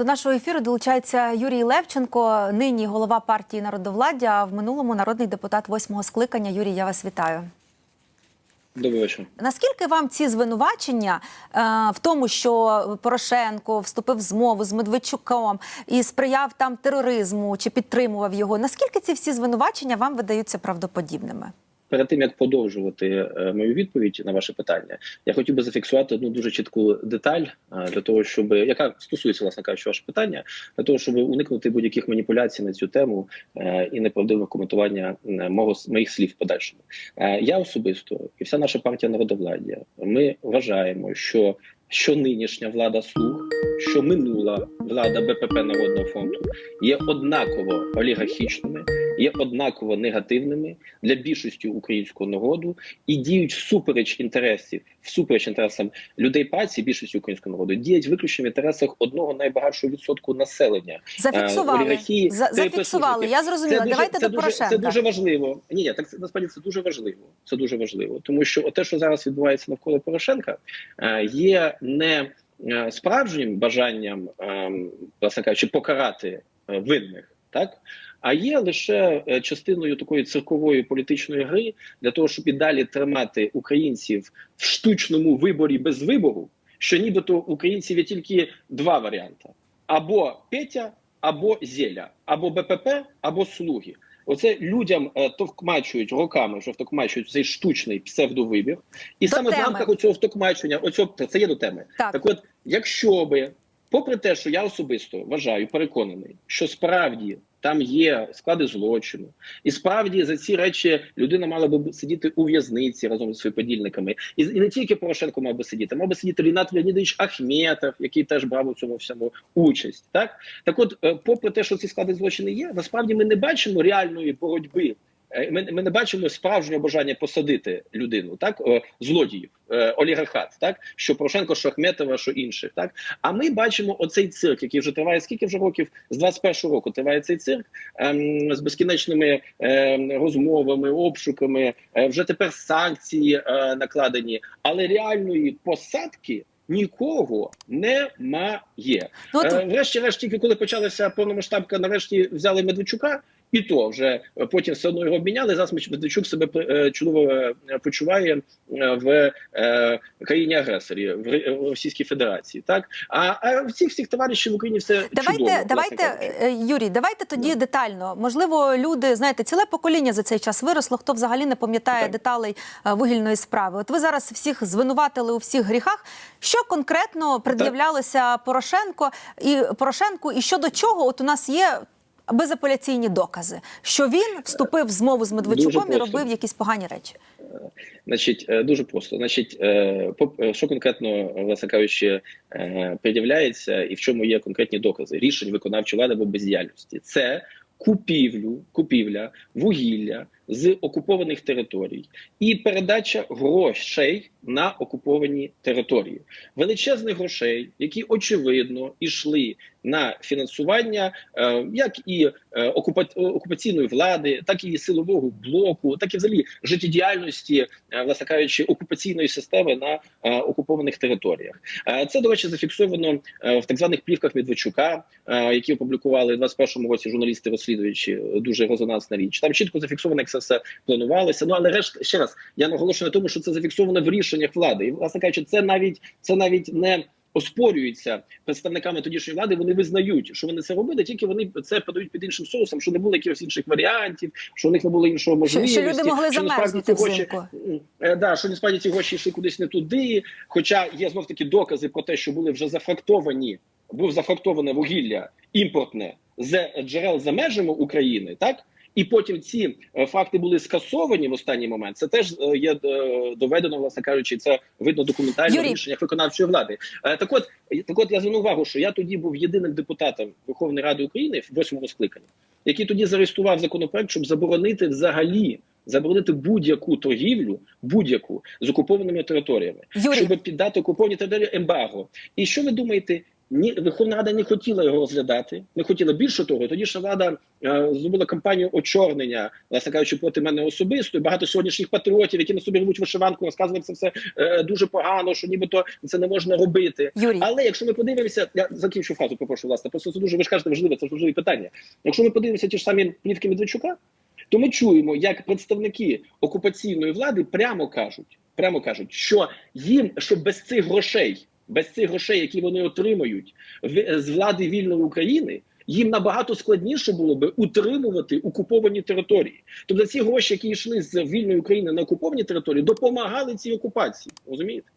До нашого ефіру долучається Юрій Левченко, нині голова партії народовладдя, а в минулому народний депутат восьмого скликання. Юрій, я вас вітаю. Добрий вечір. Наскільки вам ці звинувачення е, в тому, що Порошенко вступив в змову з Медведчуком і сприяв там тероризму чи підтримував його? Наскільки ці всі звинувачення вам видаються правдоподібними? Перед тим як продовжувати е, мою відповідь на ваше питання, я хотів би зафіксувати одну дуже чітку деталь е, для того, щоб яка стосується власне кажучи, ваше питання, для того, щоб уникнути будь-яких маніпуляцій на цю тему е, і неправдивого коментування мого моїх слів в подальшому. Я особисто і вся наша партія народовладдя. Ми вважаємо, що що нинішня влада слуг, що минула влада БПП Народного фронту є однаково олігархічними, є однаково негативними для більшості українського народу і діють всупереч інтересів, всупереч інтересам людей праці, більшості українського народу, діють виключно в інтересах одного найбагатшого відсотку населення. Зафіксували. Е, олігархії За- зафіксували. Я зрозуміла. дуже- Давайте це до дуже, Порошенка. Це дуже важливо. Ні, ні, так це насправді це дуже важливо. Це дуже важливо, тому що те, що зараз відбувається навколо Порошенка, е, є не е, справжнім бажанням, е, власне кажучи, покарати винних, так. А є лише е, частиною такої циркової політичної гри для того, щоб і далі тримати українців в штучному виборі без вибору, що нібито українців є тільки два варіанти: або Петя, або Зеля, або БПП, або слуги. Оце людям е, товкмачують роками, що втокмачують цей штучний псевдовибір, і До саме в теми. рамках оцього втокмачення, оцього це є до теми. Так. Так, от, якщо би, попри те, що я особисто вважаю, переконаний, що справді там є склади злочину, і справді за ці речі людина мала би сидіти у в'язниці разом зі своїми подільниками, і, і не тільки Порошенко мав би сидіти, мав би сидіти Рінат Леонідович Ахметов, який теж брав у цьому всьому участь. Так, так от, е, попри те, що ці склади злочини є, насправді ми не бачимо реальної боротьби. Е, Ми, ми не бачимо справжнього бажання посадити людину, так злодіїв, е, олігархат, так що Порошенко, що Ахметова, що інших, так. А ми бачимо оцей цирк, який вже триває скільки вже років з 21-го року триває цей цирк ем, з безкінечними ем, розмовами, обшуками. Е, вже тепер санкції е, накладені, але реальної посадки. Нікого немає. Ну, Е, Врешті-решт, тільки коли почалася повномасштабка, нарешті взяли Медведчука, і то вже е, потім все одно його обміняли. Зараз Медведчук себе е, чудово е, почуває в країні агресорі в Російській Федерації. Так а, а всіх всіх товаришів в Україні все Давайте, чудово, давайте, кажучи. е, Юрій, давайте тоді Да. детально. Можливо, люди, знаєте, ціле покоління за цей час виросло, хто взагалі не пам'ятає Так. деталей вугільної справи. От ви зараз всіх звинуватили у всіх гріхах. Що конкретно пред'являлося Порошенко і Порошенку, і щодо чого от у нас є безапеляційні докази, що він вступив в змову з Медведчуком і робив якісь погані речі. Значить, е, дуже просто. Значить, е, е, що конкретно, власне кажучи, е, пред'являється і в чому є конкретні докази рішень виконавчої влади або бездіяльності? Це купівлю, купівля вугілля з окупованих територій і передача грошей на окуповані території, величезних грошей, які очевидно йшли на фінансування е, як і е, окупа- окупаційної влади, так і силового блоку, так і взагалі життєдіяльності, е, власне кажучи, окупаційної системи на е, окупованих територіях. Е, Це, до речі, зафіксовано е, в так званих плівках Медведчука, е, які опублікували в 21-му році журналісти розслідуючі е, дуже резонансна річ. Там чітко це все планувалося. Ну але решт ще раз я наголошую на тому, що це зафіксовано в рішеннях влади, і власне кажучи, це навіть це навіть не. Оспорюються представниками тодішньої влади. Вони визнають, що вони це робили, тільки вони це подають під іншим соусом, що не було якихось інших варіантів, що у них не було іншого можливості. що люди могли що замерзнути гроші- Е, Да, що насправді ці гроші йшли кудись не туди. Хоча є знов таки докази про те, що були вже зафрактовані, був зафрактоване вугілля імпортне з джерел за межами України, так. І потім ці е, факти були скасовані в останній момент. Це теж е, є е, доведено, власне кажучи, це видно документально Юрій. в рішеннях виконавчої влади. Так от, так от я зверну увагу, що я тоді був єдиним депутатом Верховної Ради України в восьмому скликанні, який тоді зареєстрував законопроект, щоб заборонити взагалі заборонити будь-яку торгівлю, будь-яку з окупованими територіями, Юрій. щоб піддати окуповані території ембарго. І що ви думаєте? Ні, Верховна Рада не хотіла його розглядати, не хотіла більше того. Тоді ж влада е, зробила кампанію очорнення, власне кажучи, проти мене особисто. І багато сьогоднішніх патріотів, які на собі рвуть вишиванку, розказували це все е, дуже погано, що нібито це не можна робити. Юрій. Але якщо ми подивимося, я закінчу фразу, попрошу власне. Просто це дуже ви ж кажете важливе, це ж важливе питання. Якщо ми подивимося ті ж самі плівки Медведчука, то ми чуємо, як представники окупаційної влади прямо кажуть, прямо кажуть, що їм, що без цих грошей, без цих грошей, які вони отримують з влади вільної України. Їм набагато складніше було би утримувати окуповані території. Тобто ці гроші, які йшли з вільної України на окуповані території, допомагали цій окупації. Розумієте?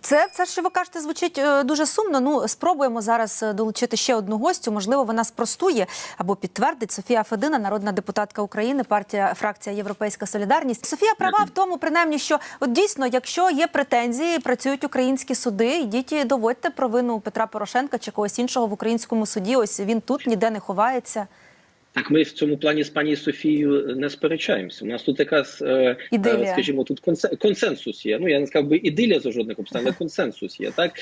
Це, це що ви кажете, звучить е, дуже сумно. Ну спробуємо зараз е, долучити ще одну гостю. Можливо, вона спростує або підтвердить Софія Федина, народна депутатка України, партія фракція Європейська Солідарність. Софія права в тому, принаймні, що от дійсно, якщо є претензії, працюють українські суди, йдіть і доводьте провину Петра Порошенка чи когось іншого в українському суді. Ось він тут ніде не ховається. Так, ми в цьому плані з пані Софією не сперечаємося. У нас тут якраз, Ідилія. скажімо, тут консе- консенсус є. Ну я не сказав би ідилія за жодних обставин, але консенсус є. Так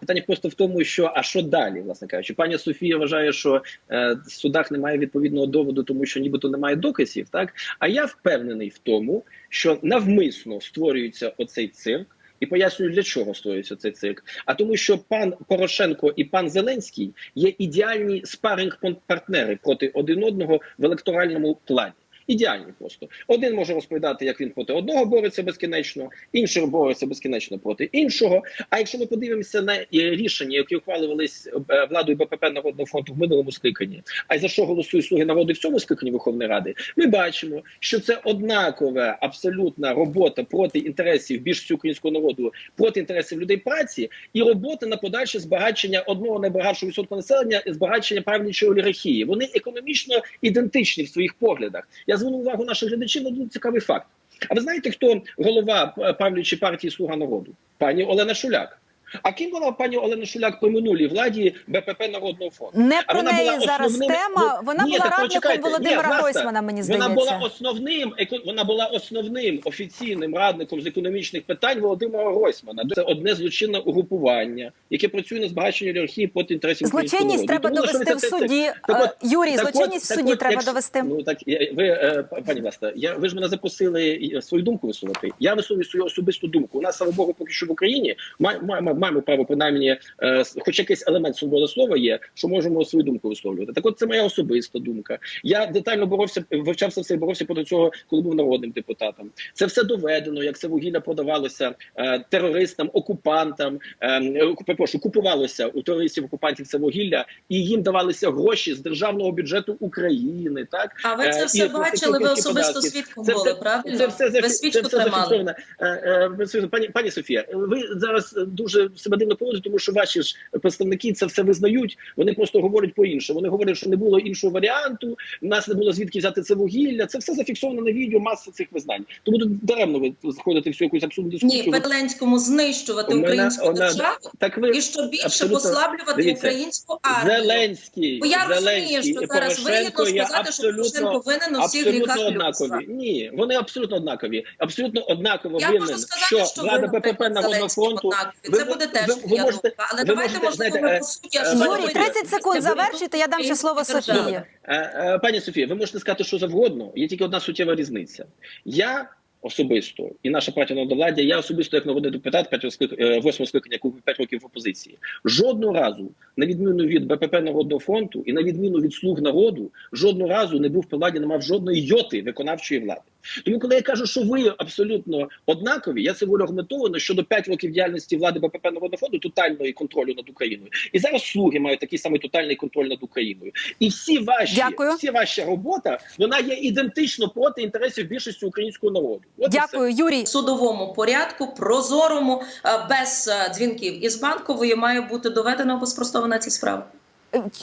питання просто в тому, що а що далі, власне кажучи, пані Софія вважає, що в судах немає відповідного доводу, тому що нібито немає доказів. Так а я впевнений в тому, що навмисно створюється оцей цирк. І пояснюю, для чого створюється цей цирк. А тому, що пан Порошенко і пан Зеленський є ідеальні спаринг-партнери проти один одного в електоральному плані. Ідеальні просто один може розповідати, як він проти одного бореться безкінечно, інший бореться безкінечно проти іншого. А якщо ми подивимося на е, рішення, які ухвалювались е, владою БПП Народного фронту в минулому скликанні, а й за що голосують слуги народу в цьому скликанні Верховної Ради, ми бачимо, що це однакова абсолютна робота проти інтересів більшості українського народу, проти інтересів людей праці, і робота на подальше збагачення одного найбагатшого відсотку населення, збагачення правлячої олігархії. Вони економічно ідентичні в своїх поглядах. Я зверну увагу наших глядачів на дуже цікавий факт. А ви знаєте, хто голова е, правлячої партії Слуга народу? Пані Олена Шуляк. А ким була пані Олена Шуляк при минулій владі БПП Народного фронту? Не А про вона неї зараз основним- тема. Вона ні, була радником. Володимира Ні, Гройсмана. Мені здається, Вона була основним вона була основним офіційним радником з економічних питань Володимира Гройсмана. Це одне злочинне угрупування, яке працює на збагаченні олігархії проти інтересів злочинність треба тому довести в суді. Так от- Е, Юрій, так от- злочинність в суді от, треба якщо- довести. Ну так я- ви е, пані Власта, я ви ж мене запросили свою думку висловити. Я висловлю свою особисту думку. У нас слава Богу, поки що в Україні має- маємо право принаймні, е, хоч якийсь елемент свободи слова є, що можемо свою думку висловлювати. Так, от це моя особиста думка. Я детально боровся, вивчався все і боровся проти цього, коли був народним депутатом. Це все доведено, як це вугілля продавалося е, терористам, окупантам. Е, перепрошую, купувалося у терористів окупантів це вугілля, і їм давалися гроші з державного бюджету України. Так А ви це і все бачили, ви особисто свідком Це були, все- правильно? Це все зафі- свічку це все тримали. зафіксовано. Е, е, ви слухайте, Пані пані Софія, ви зараз дуже себе дивно поводите, тому що ваші ж представники це все визнають. Вони просто говорять по іншому. Вони говорять, що не було іншого варіанту. в нас не було звідки взяти це вугілля. Це все зафіксовано на відео, маса цих визнань. Тому тут даремно ви заходите в всю якусь абсурдну дискусію. Ні, Пеленському знищувати У мене- українську вона- державу так ви і що більше послаблювати Дивіться, українську армію. Зеленський, Бо я розумію, що зараз вигідно сказати, що Порошенко абсолютно винен у всіх абсолютно однакові. людства. Ні, вони абсолютно однакові. Абсолютно однаково Я винен, можу сказати, що, що влада БПП Народного Зеленський фронту. Це буде теж ви- ви моя можете- думка. Але ви давайте, можете, можливо, знаєте, ми е, по суті е, Юрій, Юрій, 30 секунд завершуйте, я дам ще слово Софії. Е, е, Пані Софія, ви можете сказати, що завгодно. Є тільки одна суттєва різниця. Я особисто і наша партія народовладдя, я особисто як народний депутат п'ятого склик- е, восьмого скликання, яку 5 років в опозиції, жодного разу, на відміну від БПП Народного фронту і на відміну від слуг народу, жодного разу не був при владі, не мав жодної йоти виконавчої влади. Тому, коли я кажу, що ви абсолютно однакові, я це говорю аргументовано щодо 5 років діяльності влади БПП Народного фронту тотальної контролю над Україною. І зараз слуги мають такий самий тотальний контроль над Україною. І всі ваші, Дякую. всі ваша робота вона є ідентично проти інтересів більшості українського народу. От. Дякую, Юрій. в судовому порядку, прозорому, е, без е, дзвінків із банкової має бути доведено або спростована ці справи.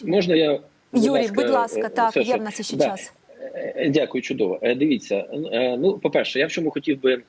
Можна я будь Юрій, ласка, будь ласка, е, так, все, є в нас ще Да. час. Е, Дякую, чудово. Е, Дивіться, е, ну по-перше, я в чому хотів би е,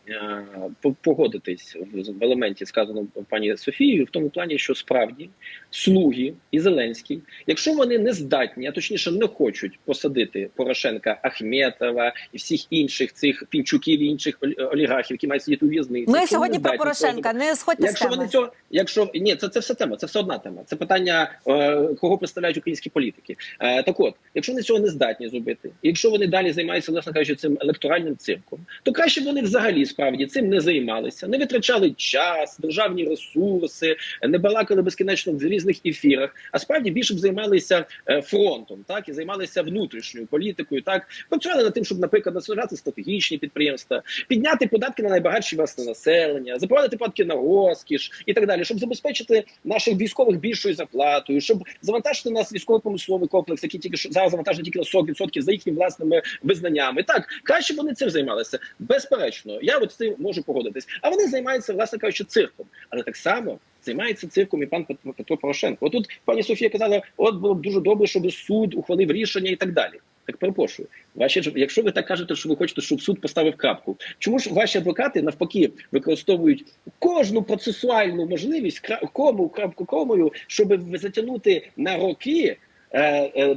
погодитись в елементі сказаному пані Софією, в тому плані, що справді слуги і Зеленський, якщо вони не здатні, а точніше не хочуть посадити Порошенка Ахметова і всіх інших цих пінчуків і інших олігархів, які мають сидіти у в'язниці. Ми сьогодні про Порошенка. Не сходьте з Якщо теми. вони цього, якщо ні, це, це все тема, це все одна тема. Це питання, е, кого представляють українські політики. Е, так от, якщо вони цього не здатні зробити, і якщо вони далі займаються, власне кажучи, цим електоральним цирком, то краще б вони взагалі справді цим не займалися, не витрачали час, державні ресурси, не балакали безкінечно в різних ефірах, а справді більше б займалися е, фронтом, так і займалися внутрішньою політикою, так. Працювали над тим, щоб, наприклад, назважати стратегічні підприємства, підняти податки на найбагатші власне населення, запровадити податки на розкіш і так далі, щоб забезпечити наших військових більшою зарплатою, щоб завантажити нас військово-промисловий комплекс, який тільки що зараз завантажений тільки на 40% за їхніми власними визнаннями. Так краще б вони цим займалися. Безперечно, я от з цим можу погодитись. А вони займаються, власне кажучи, цирком, але так само. Займається цирком і пан Петро, Порошенко. Отут пані Софія казала: от було б дуже добре, щоб суд ухвалив рішення і так далі. Так перепрошую, ваші якщо ви так кажете, що ви хочете, щоб суд поставив крапку, чому ж ваші адвокати навпаки використовують кожну процесуальну можливість кому крапку комою, щоб затягнути на роки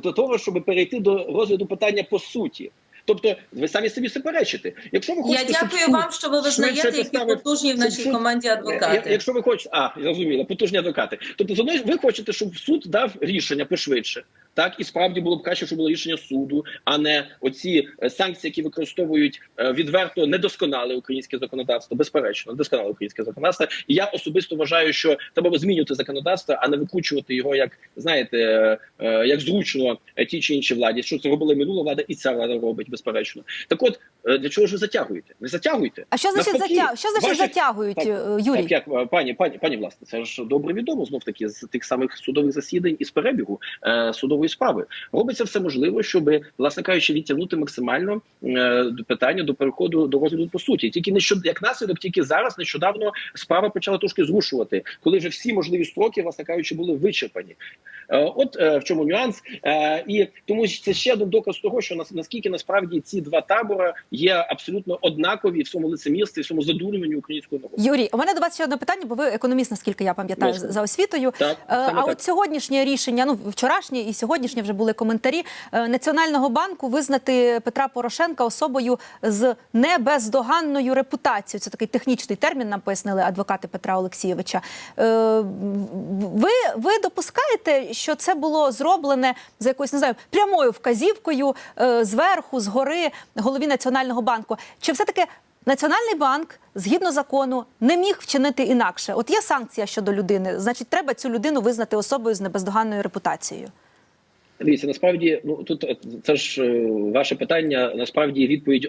до того, щоб перейти до розгляду питання по суті? Тобто, ви самі собі суперечите. Якщо ви хочете, я дякую суд вам, що ви визнаєте, які потужні в нашій суд- команді адвокати. Якщо ви хочете, а зрозуміло, потужні адвокати. Тобто, з одної ви хочете, щоб суд дав рішення пошвидше. Так і справді було б краще, щоб було рішення суду, а не оці е, санкції, які використовують е, відверто недосконале українське законодавство. Безперечно, недосконале українське законодавство. І я особисто вважаю, що треба змінювати законодавство, а не викручувати його як знаєте, е, як зручно ті чи інші владі. Що це робила минула влада, і ця влада робить безперечно. Так, от для чого ж ви затягуєте? Не затягуйте. А що значить затя... Що значить ваші- затягують, Так, Юрій? Так, як пані, пані, пані власне, це ж добре відомо знов таки з тих самих судових засідань і з перебігу е, судової справи. Робиться все можливо, щоб, власне кажучи, відтягнути максимально е, до питання до переходу до розгляду по суті. Тільки не як наслідок, тільки зараз нещодавно справа почала трошки зрушувати, коли вже всі можливі строки, власне кажучи, були вичерпані. Е, От е, в чому нюанс, Е, і тому це ще один доказ того, що нас наскільки насправді ці два табори є абсолютно однакові в своєму лицемірстві, в своєму задурюванні українського народу. Юрій, у мене до вас ще одне питання, бо ви економіст, наскільки я пам'ятаю, за освітою. Так, А так. от сьогоднішнє рішення, ну вчорашнє і сьогоднішнє вже були коментарі е, Національного банку визнати Петра Порошенка особою з небездоганною репутацією. Це такий технічний термін. Нам пояснили адвокати Петра Олексійовича. Е, Ви, ви допускаєте, що це було зроблене за якоюсь не знаю прямою вказівкою е, зверху, згори голові Національного банку? Чи все таки Національний банк згідно закону не міг вчинити інакше? От є санкція щодо людини, значить, треба цю людину визнати особою з небездоганною репутацією. Дивіться, насправді, ну тут е, це ж е, ваше питання. Насправді відповідь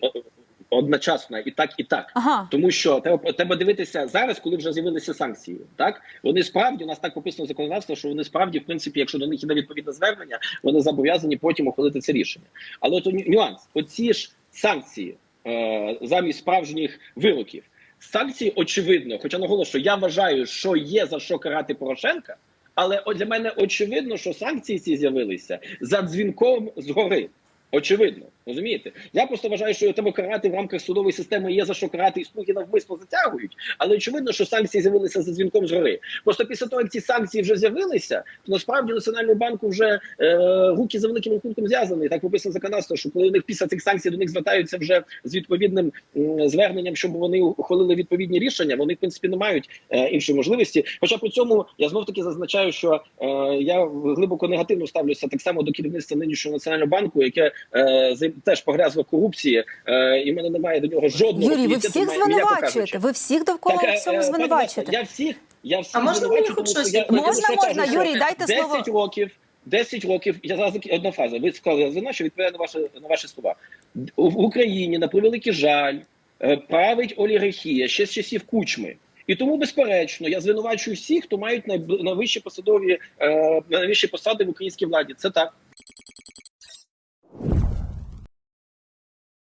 одночасна і так, і так. Ага. Тому що треба, треба дивитися зараз, коли вже з'явилися санкції. Так вони справді у нас так прописано законодавство, що вони справді, в принципі, якщо до них іде відповідне звернення, вони зобов'язані потім ухвалити це рішення. Але ню- нюанс: оці ж санкції е, замість справжніх вироків. Санкції очевидно, хоча наголошую, я вважаю, що є за що карати Порошенка. Але для мене очевидно, що санкції ці з'явилися за дзвінком згори. Очевидно, розумієте? Я просто вважаю, що треба карати в рамках судової системи. Є за що карати, і слуги навмисно затягують. Але очевидно, що санкції з'явилися за дзвінком згори. Просто після того, як ці санкції вже з'явилися, то насправді національному банку вже е, руки за великим рахунком зв'язані. Так прописано законодавство, що коли у них після цих санкцій до них звертаються вже з відповідним м, зверненням, щоб вони ухвалили відповідні рішення. Вони в принципі не мають е, іншої можливості. Хоча при цьому я знов таки зазначаю, що е, я глибоко негативно ставлюся так само до керівництва нинішнього національного банку, яке е, теж погрязло в корупції, е, і в мене немає до нього жодного Юрій, ви всіх звинувачуєте. Ви всіх довкола Так, е, всьому е, звинувачуєте. Я всіх, я всіх А можна мені хоч щось я- відповісти? я Можна, можна, кажу, Юрій, дайте 10 слово. років, 10 років, я зараз одна фаза. Ви сказали, я звинувачую, відповідаю на ваші, на ваші слова. В Україні, на превеликий жаль, е, править олігархія ще з часів кучми. І тому, безперечно, я звинувачую всіх, хто мають найвищі посадові е, найвищі посади в українській владі. Це так. you